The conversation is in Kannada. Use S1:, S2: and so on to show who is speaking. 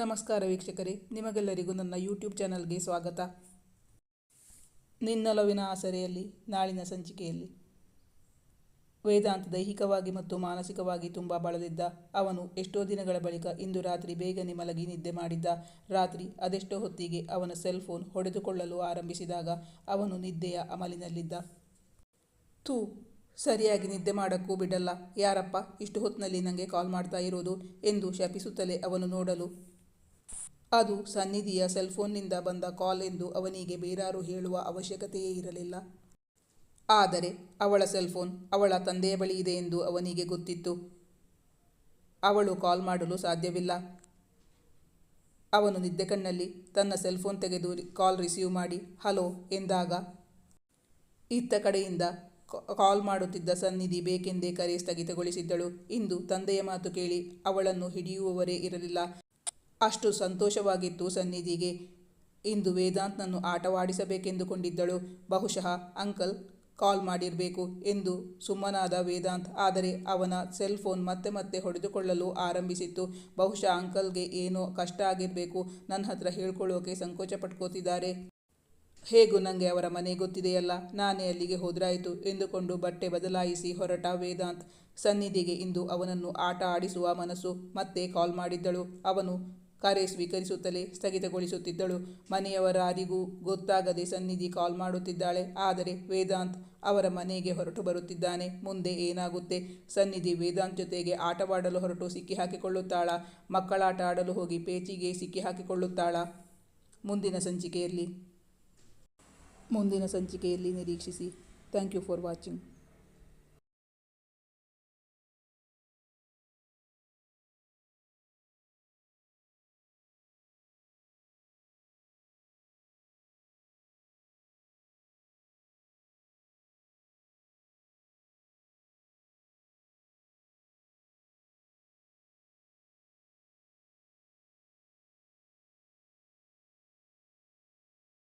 S1: ನಮಸ್ಕಾರ ವೀಕ್ಷಕರೇ, ನಿಮಗೆಲ್ಲರಿಗೂ ನನ್ನ ಯೂಟ್ಯೂಬ್ ಚಾನಲ್ಗೆ ಸ್ವಾಗತ. ನಿನ್ನಲವಿನ ಆಸರೆಯಲ್ಲಿ, ನಾಳಿನ ಸಂಚಿಕೆಯಲ್ಲಿ. ವೇದಾಂತ ದೈಹಿಕವಾಗಿ ಮತ್ತು ಮಾನಸಿಕವಾಗಿ ತುಂಬ ಬಳಲಿದ್ದ ಅವನು ಎಷ್ಟೋ ದಿನಗಳ ಬಳಿಕ ಇಂದು ರಾತ್ರಿ ಬೇಗನೆ ಮಲಗಿ ನಿದ್ದೆ ಮಾಡಿದ್ದ. ರಾತ್ರಿ ಅದೆಷ್ಟೋ ಹೊತ್ತಿಗೆ ಅವನ ಸೆಲ್ ಫೋನ್ ಹೊಡೆದುಕೊಳ್ಳಲು ಆರಂಭಿಸಿದಾಗ ಅವನು ನಿದ್ದೆಯ ಅಮಲಿನಲ್ಲಿದ್ದ. ತೂ ಸರಿಯಾಗಿ ನಿದ್ದೆ ಮಾಡೋಕ್ಕೂ ಬಿಡಲ್ಲ. ಯಾರಪ್ಪ, ಇಷ್ಟು ಹೊತ್ತಿನಲ್ಲಿ ನನಗೆ ಕಾಲ್ ಮಾಡ್ತಾ ಇರೋದು? ಎಂದು ಶಪಿಸುತ್ತಲೇ ಅವನು ನೋಡಲು ಅದು ಸನ್ನಿಧಿಯ ಸೆಲ್ಫೋನ್ನಿಂದ ಬಂದ ಕಾಲ್ ಎಂದು ಅವನಿಗೆ ಬೇರಾರು ಹೇಳುವ ಅವಶ್ಯಕತೆಯೇ ಇರಲಿಲ್ಲ. ಆದರೆ ಅವಳ ಸೆಲ್ಫೋನ್ ಅವಳ ತಂದೆಯ ಬಳಿ ಇದೆ ಎಂದು ಅವನಿಗೆ ಗೊತ್ತಿತ್ತು. ಅವಳು ಕಾಲ್ ಮಾಡಲು ಸಾಧ್ಯವಿಲ್ಲ. ಅವನು ನಿದ್ದೆ ಕಣ್ಣಲ್ಲಿ ತನ್ನ ಸೆಲ್ಫೋನ್ ತೆಗೆದು ಕಾಲ್ ರಿಸೀವ್ ಮಾಡಿ, ಹಲೋ ಎಂದಾಗ, ಇತ್ತ ಕಡೆಯಿಂದ ಕಾಲ್ ಮಾಡುತ್ತಿದ್ದ ಸನ್ನಿಧಿ ಬೇಕೆಂದೇ ಕರೆ ಸ್ಥಗಿತಗೊಳಿಸಿದ್ದಳು. ಇಂದು ತಂದೆಯ ಮಾತು ಕೇಳಿ ಅವಳನ್ನು ಹಿಡಿಯುವವರೇ ಇರಲಿಲ್ಲ. ಅಷ್ಟು ಸಂತೋಷವಾಗಿತ್ತು ಸನ್ನಿಧಿಗೆ. ಇಂದು ವೇದಾಂತ್ನನ್ನು ಆಟವಾಡಿಸಬೇಕೆಂದುಕೊಂಡಿದ್ದಳು. ಬಹುಶಃ ಅಂಕಲ್ ಕಾಲ್ ಮಾಡಿರಬೇಕು ಎಂದು ಸುಮ್ಮನಾದ ವೇದಾಂತ್. ಆದರೆ ಅವನ ಸೆಲ್ ಫೋನ್ ಮತ್ತೆ ಮತ್ತೆ ಹೊಡೆದುಕೊಳ್ಳಲು ಆರಂಭಿಸಿತ್ತು. ಬಹುಶಃ ಅಂಕಲ್ಗೆ ಏನೋ ಕಷ್ಟ ಆಗಿರಬೇಕು. ನನ್ನ ಹತ್ರ ಹೇಳ್ಕೊಳ್ಳೋಕೆ ಸಂಕೋಚ ಪಟ್ಕೋತಿದ್ದಾರೆ ಹೇಗೂ ನನಗೆ ಅವರ ಮನೆ ಗೊತ್ತಿದೆಯಲ್ಲ, ನಾನೇ ಅಲ್ಲಿಗೆ ಹೋದ್ರಾಯಿತು ಎಂದುಕೊಂಡು ಬಟ್ಟೆ ಬದಲಾಯಿಸಿ ಹೊರಟ ವೇದಾಂತ್. ಸನ್ನಿಧಿಗೆ ಇಂದು ಅವನನ್ನು ಆಟ ಆಡಿಸುವ ಮನಸ್ಸು ಮತ್ತೆ ಕಾಲ್ ಮಾಡಿದ್ದಳು. ಅವನು ಕರೆ ಸ್ವೀಕರಿಸುತ್ತಲೇ ಸ್ಥಗಿತಗೊಳಿಸುತ್ತಿದ್ದಳು. ಮನೆಯವರಾರಿಗೂ ಗೊತ್ತಾಗದೆ ಸನ್ನಿಧಿ ಕಾಲ್ ಮಾಡುತ್ತಿದ್ದಾಳೆ. ಆದರೆ ವೇದಾಂತ್ ಅವರ ಮನೆಗೆ ಹೊರಟು ಬರುತ್ತಿದ್ದಾನೆ. ಮುಂದೆ ಏನಾಗುತ್ತೆ? ಸನ್ನಿಧಿ ವೇದಾಂತ್ ಜೊತೆಗೆ ಆಟವಾಡಲು ಹೊರಟು ಸಿಕ್ಕಿ ಹಾಕಿಕೊಳ್ಳುತ್ತಾಳ ಮಕ್ಕಳಾಟ ಆಡಲು ಹೋಗಿ ಪೇಚಿಗೆ ಸಿಕ್ಕಿ ಹಾಕಿಕೊಳ್ಳುತ್ತಾಳ ಮುಂದಿನ ಸಂಚಿಕೆಯಲ್ಲಿ ಮುಂದಿನ ಸಂಚಿಕೆಯಲ್ಲಿ ನಿರೀಕ್ಷಿಸಿ. Thank you for watching